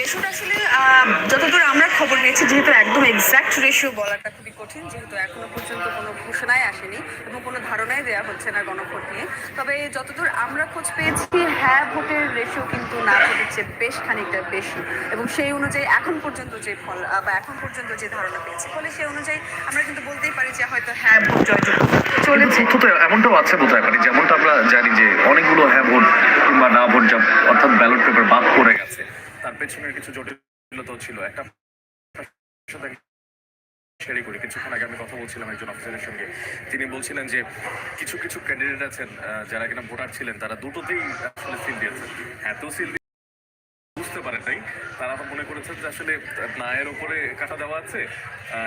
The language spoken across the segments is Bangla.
রেশিওটা আসলে যতদূর আমরা খবর পেয়েছি, যেহেতু একদম এক্সাক্ট রেশিও বলাটা খুবই কঠিন, যেহেতু এখনও পর্যন্ত কোনো ঘোষণাই আসেনি এবং কোনো ধারণাই দেওয়া হচ্ছে না গণভোট নিয়ে। তবে যতদূর আমরা খোঁজ পেয়েছি হ্যাঁ ভোটের রেশিও কিন্তু না ভোটের বেশ খানিকটা বেশি। এবং সেই অনুযায়ী এখন পর্যন্ত যে ফল বা এখন পর্যন্ত যে ধারণা পেয়েছি, ফলে সেই অনুযায়ী আমরা কিন্তু বলতেই পারি যে হয়তো হ্যাঁ ভোট জয়যুক্ত চলেছে। এমনটাও আছে বোধ হয় মানে যেমনটা আমরা জানি যে অনেকগুলো হ্যাঁ ভোট কিংবা না ভোট অর্থাৎ ব্যালট পেপার বাদ পড়ে গেছে। পেছনের কিছু জটিলতাও ছিল। একটা সাথে শেয়ারই করি। কিছুক্ষণ আগে আমি কথা বলছিলাম একজন অফিসারের সঙ্গে। তিনি বলছিলেন যে, কিছু কিছু ক্যান্ডিডেট আছেন যারা কিনা ভোটার ছিলেন, তারা দুটোতেই আসলে সিল দিয়েছেন এত সিল বুঝতে পারেন নাই তারা তো মনে করেছেন যে আসলে নায়ের উপরে কাটা দেওয়া আছে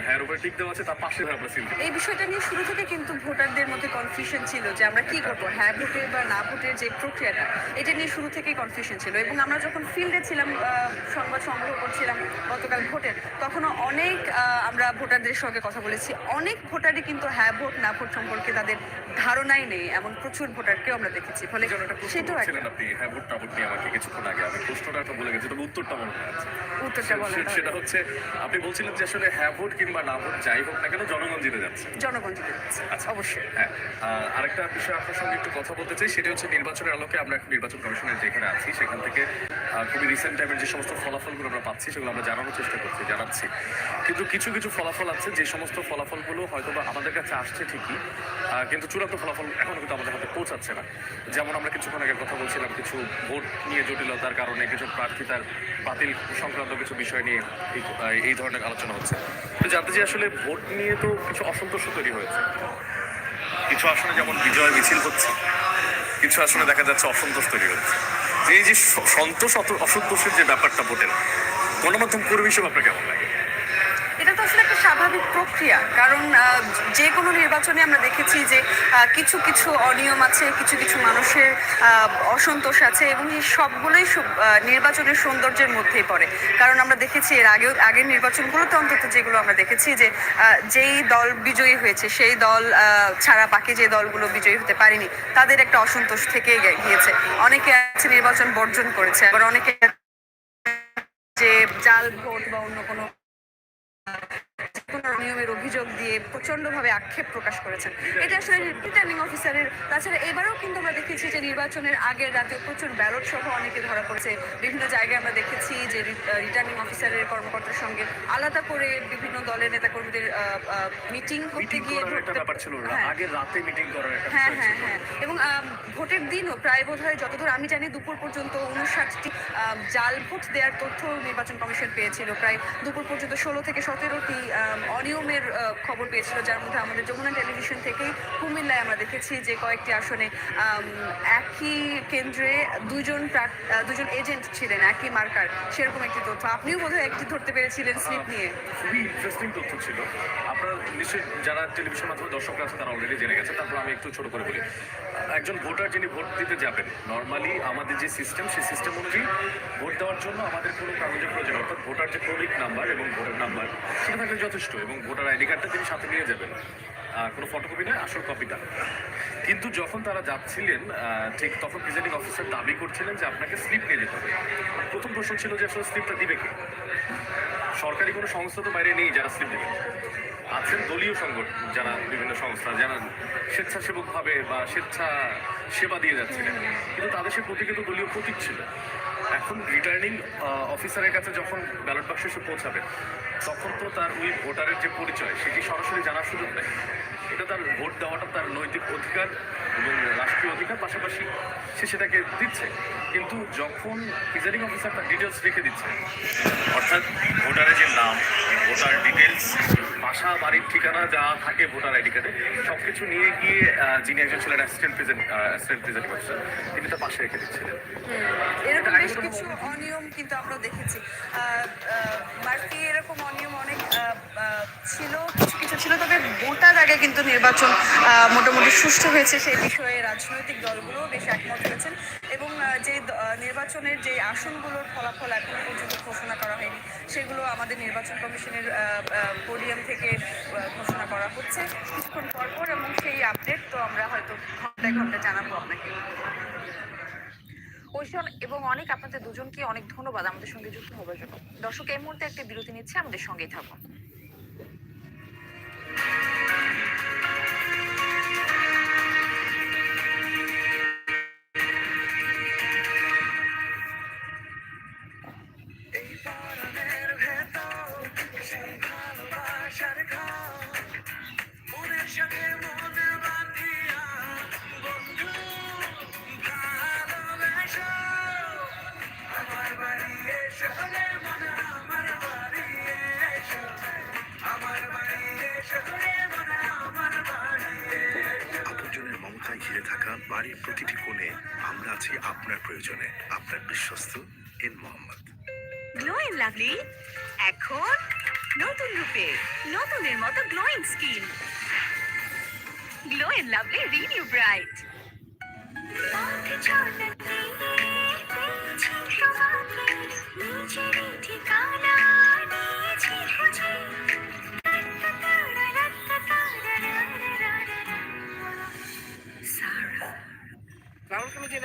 হ্যাঁ উপরে টিক দেওয়া আছে তার পাশে আমরা সিল এই বিষয়টা নিয়ে শুরু থেকে কিন্তু ভোটারদের মধ্যে কনফিউশন ছিল যে আমরা কি করব হ্যাঁ ভোটের বা না ভোটের যে প্রক্রিয়াটা এটা নিয়ে শুরু থেকেই কনফিউশন ছিল। এবং আমরা যখন ফিল্ডে ছিলাম সংবাদ সংগ্রহ করছিলাম গতকাল ভোটের তখনও অনেক আমরা ভোটারদের সঙ্গে কথা বলেছি। অনেক ভোটারই কিন্তু হ্যাঁ ভোট না ভোট সম্পর্কে তাদের ধারণাই নেই এমন প্রচুর ভোটারকেও আমরা দেখেছি। ফলে সেটাও একটা হ্যাঁ ভোট না ভোট নিয়ে আমাকে কিছুক্ষণ আগে। আমি প্রশ্নটা বলে গেছি। তবে উত্তরটা মনে আছে। উত্তরটা বলা সেটা হচ্ছে আপনি বলছিলেন যে আসলে হ্যাঁ ভোট কিংবা না ভোট যাই হোক না কেন জনগণ জিতে যাচ্ছে। জনগণ জিতে যাচ্ছে। আচ্ছা। অবশ্যই। হ্যাঁ আরেকটা বিষয় আপনার সঙ্গে একটু কথা বলতে চাই সেটা হচ্ছে নির্বাচনের আলোকে আমরা এখন নির্বাচন কমিশনের যেখানে আছি সেখান থেকে খুবই রিসেন্ট টাইমের যে সমস্ত ফলাফলগুলো আমরা পাচ্ছি সেগুলো আমরা জানানোর চেষ্টা করছি জানাচ্ছি। কিন্তু কিছু কিছু ফলাফল আছে যে সমস্ত ফলাফলগুলো হয়তো বা আমাদের কাছে আসছে ঠিকই কিন্তু চূড়ান্ত ফলাফল এখনও কিন্তু আমাদের হাতে পৌঁছাচ্ছে না। যেমন আমরা কিছুক্ষণ আগে কথা বলছিলাম কিছু ভোট নিয়ে জটিলতার কারণে কিছু প্রার্থী তার বাতিল সংক্রান্ত কিছু বিষয় নিয়ে এই- ধরনের আলোচনা হচ্ছে। তো জানতে যে আসলে ভোট নিয়ে তো কিছু অসন্তোষ তৈরি হয়েছে। কিছু আসনে যেমন বিজয় মিছিল হচ্ছে, কিছু আসনে দেখা যাচ্ছে অসন্তোষ তৈরি হচ্ছে। এই যে সন্তোষ অসন্তোষের যে ব্যাপারটা ভোটের, গণমাধ্যম কর্মী হিসেবে আপনার কেমন লাগে? আসলে একটা স্বাভাবিক প্রক্রিয়া। কারণ যে কোনো নির্বাচনে আমরা দেখেছি যে কিছু কিছু অনিয়ম আছে, কিছু কিছু মানুষের অসন্তোষ আছে এবং এই সবগুলোই সব- নির্বাচনের সৌন্দর্যের মধ্যেই পড়ে। কারণ আমরা দেখেছি এর আগেও, আগের নির্বাচনগুলোতে অন্তত যেগুলো আমরা দেখেছি যে যেই দল বিজয়ী হয়েছে, সেই দল ছাড়া বাকি যে দলগুলো বিজয়ী হতে পারেনি, তাদের একটা অসন্তোষ থেকেই গিয়েছে। অনেকে আছে নির্বাচন বর্জন করেছে, আবার অনেকে যে, জাল ভোট বা অন্য কোনো কোনো অভিযোগ দিয়ে প্রচন্ডভাবে আক্ষেপ প্রকাশ করেছেন। এটা আসলে রিটার্নিং অফিসারের তাছাড়া এবারেও কিন্তু আমরা দেখেছি যে নির্বাচনের আগের রাতে প্রচুর ব্যালট সহ অনেকে ধরা পড়েছে। বিভিন্ন জায়গায় আমরা দেখেছি যে রিটার্নিং অফিসারের কর্মকর্তার সঙ্গে আলাদা করে বিভিন্ন দলের নেতাকর্মীদের মিটিং করতে গিয়ে হ্যাঁ। রাতে মিটিং করার হ্যাঁ হ্যাঁ হ্যাঁ। এবং ভোটের দিনও প্রায় বোধ হয় যতদূর আমি জানি দুপুর পর্যন্ত উনষাটটি জাল ভোট দেওয়ার তথ্য নির্বাচন কমিশন পেয়েছিল। প্রায় দুপুর পর্যন্ত ষোলো থেকে সতেরোটি আম, অনিয়মের খবর পেয়েছিল যার মধ্যে আমাদের যমুনা টেলিভিশন থেকেই কুমিল্লায় আমরা দেখেছি যে কয়েকটি আসনে একই কেন্দ্রে দুজন দুজন এজেন্ট ছিলেন একই মার্কার সেরকম একটি তথ্য। আপনিও বোধহয় একটি ধরতে পেরেছিলেন স্লিপ নিয়ে। খুবই ইন্টারেস্টিং তথ্য ছিল। আপনারা নিশ্চয়ই যারা টেলিভিশন মাধ্যমে দর্শক আছে তারা অলরেডি জেনে গেছে। তারপর আমি একটু ছোট করে বলি। একজন ভোটার যিনি ভোট দিতে যাবেন নর্মালি আমাদের যে সিস্টেম সেই সিস্টেম অনুযায়ী ভোট দেওয়ার জন্য আমাদের কোনো কাগজের প্রয়োজন অর্থাৎ ভোটার যে ক্রমিক নাম্বার এবং ভোটার নাম্বার সেটা থাকলে যথেষ্ট এবং ভোটার আইডি কার্ডটা তিনি সাথে নিয়ে যাবেন। কোনো ফটোকপি নয়, আসল কপিটা কিন্তু যখন তারা যাচ্ছিলেন ঠিক তখন প্রিজাইডিং অফিসার দাবি করছিলেন যে আপনাকে স্লিপ নিয়ে যেতে হবে। প্রথম প্রশ্ন ছিল যে আসলে স্লিপটা দিবে কে? সরকারি কোনো সংস্থা তো বাইরে নেই যারা স্লিপ দেবে। আছেন দলীয় সংগঠন যারা বিভিন্ন সংস্থা, যারা স্বেচ্ছাসেবকভাবে বা স্বেচ্ছা সেবা দিয়ে যাচ্ছিলেন। কিন্তু তাদের সে প্রতীকে তো দলীয় প্রতীক ছিল। এখন রিটার্নিং অফিসারের কাছে যখন ব্যালট বাক্স এসে পৌঁছাবে তখন তো তার ওই ভোটারের যে পরিচয় সেটি সরাসরি জানার সুযোগ নেই এটা তার ভোট দেওয়াটা তার নৈতিক অধিকার এবং রাষ্ট্রীয় অধিকার পাশাপাশি সে সেটাকে দিচ্ছে। কিন্তু যখন প্রিজাইডিং অফিসার তার ডিটেলস রেখে দিচ্ছে, অর্থাৎ ভোটারের যে নাম, ভোটার ডিটেলস বাসা, বাড়ির ঠিকানা যা থাকে ভোটার আইডি কার্ডে সব কিছু নিয়ে গিয়ে যিনি একজন ছিলেন assistant present assistant present officer, তিনি তার পাশে রেখে দিচ্ছিলেন। এরকম বেশ কিছু অনিয়ম কিন্তু আমরা দেখেছি। মার্কি এরকম অনিয়ম অনেক ছিল, কিছু কিছু ছিল, তবে ভোটার আগে কিন্তু নির্বাচন মোটামুটি সুষ্ঠু হয়েছে সেই বিষয়ে রাজনৈতিক দলগুলো বেশ একমত হয়েছেন। যে নির্বাচনের যে আসনগুলোর ফলাফল এখনও পর্যন্ত ঘোষণা করা হয়নি, সেগুলো আমাদের নির্বাচন কমিশনের পোডিয়াম থেকে ঘোষণা করা হচ্ছে। কিছুক্ষণ পর পর এবং সেই আপডেট তো আমরা হয়তো ঘন্টায় ঘন্টায় জানাব আপনাকে। কৈশন এবং অনেক, আপনাদের দুজনকে অনেক ধন্যবাদ আমাদের সঙ্গে যুক্ত হবার জন্য। দর্শক, এই মুহূর্তে একটা বিরতি নিচ্ছে, আমাদের সঙ্গেই থাকুন। বাড়ির প্রতিটি কোণে আমরা আছি আপনার প্রয়োজনে। আপনার বিশ্বস্ত N Mohammad. Glow and lovely এখন নতুন রূপে নতুনের মতো glowing skin glow and lovely renew bright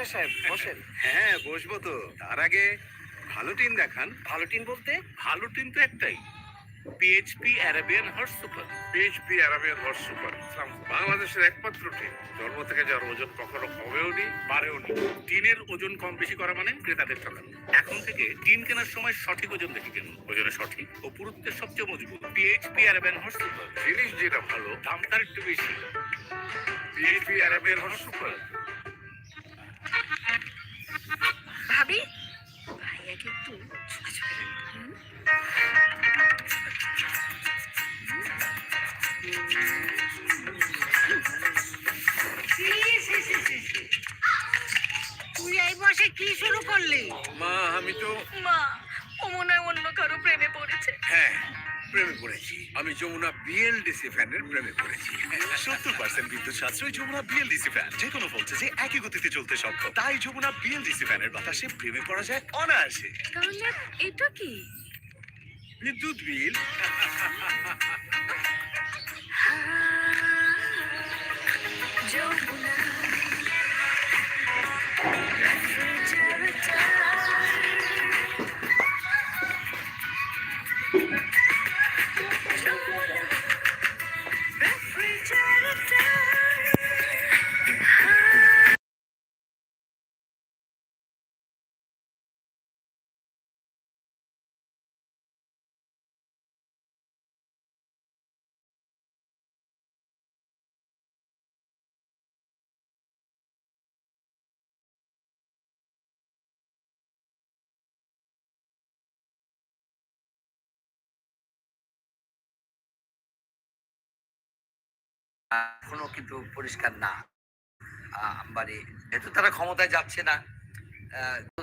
সাহেব? বসেন। হ্যাঁ বসবো তো। তার আগে ভালো টিম দেখান। ভালো টিম বলতে? ভালো টিম তো একটাই। PHP Arabian horse super PHP Arabian horse super বাংলাদেশের একমাত্র টিম জন্ম থেকে যার ওজন কখনো কমেও নি বাড়েও নি। টিনের ওজন কম বেশি করা মানে ক্রেতাদের ঠকান এখন থেকে টিন কেনার সময় সঠিক ওজন দেখে কিনুন। ওজনে সঠিক ও পুরুত্বের সবচেয়ে মজবুত পিএইচপি অ্যারাবিয়ান হর্স সুপার জিনিস যেটা ভালো দাম তার একটু বেশি। পিএইচপি অ্যারাবিয়ান হর্স সুপার ভাবি ভাইয়াকে একটু ছোটাছুটি তুই এই বসে কি শুরু করলি? মা আমি তো মা ও মনে হয় অন্য কারও প্রেমে পড়েছে। হ্যাঁ প্রেমে পড়েছি। আমি যমুনা বিএলডিসি ফ্যানের প্রেমে পড়েছি। সত্তর পার্সেন্ট বিদ্যুৎ সাশ্রয় যমুনা বিএলডিসি ফ্যান যে কোনো ভোল্টেজে একই গতিতে চলতে সক্ষম। তাই যমুনা বিএলডিসি ফ্যানের বাতাসে প্রেমে পড়া যায় অনায়াসে। তাহলে এটা কি? বিদ্যুৎ বিল। যমুনা এখনও কিন্তু পরিষ্কার না। মানে যেহেতু তারা ক্ষমতায় যাচ্ছে না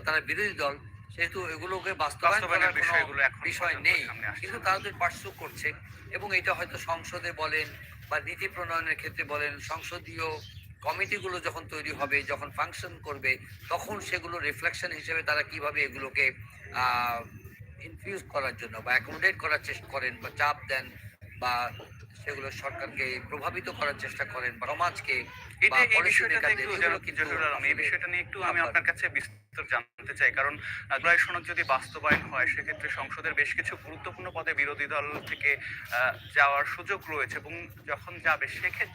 তারা বিরোধী দল সেহেতু এগুলোকে বাস্তবায়ন করার কোনো বিষয় নেই। কিন্তু তারা তো পার্শ্ব করছে এবং এটা হয়তো সংসদে বলেন বা নীতি প্রণয়নের ক্ষেত্রে বলেন সংসদীয় কমিটিগুলো যখন তৈরি হবে যখন ফাংশন করবে তখন সেগুলো রিফ্লেকশন হিসেবে তারা কীভাবে এগুলোকে ইনফিউজ করার জন্য বা অ্যাকোমোডেট করার চেষ্টা করেন বা চাপ দেন বা সেগুলো সরকারকে প্রভাবিত করার চেষ্টা করেন বা সমাজকে এটা এই একটু বিষয়টা নিয়ে একটু আমি আপনার কাছে বিস্তারিত জানতে চাই। কারণ জুলাই সনদ যদি বাস্তবায়ন হয় সেক্ষেত্রে সংসদের বেশ কিছু গুরুত্বপূর্ণ পদে বিরোধী দল থেকে আহ, যাওয়ার সুযোগ রয়েছে এবং যখন যাবে সেক্ষেত্রে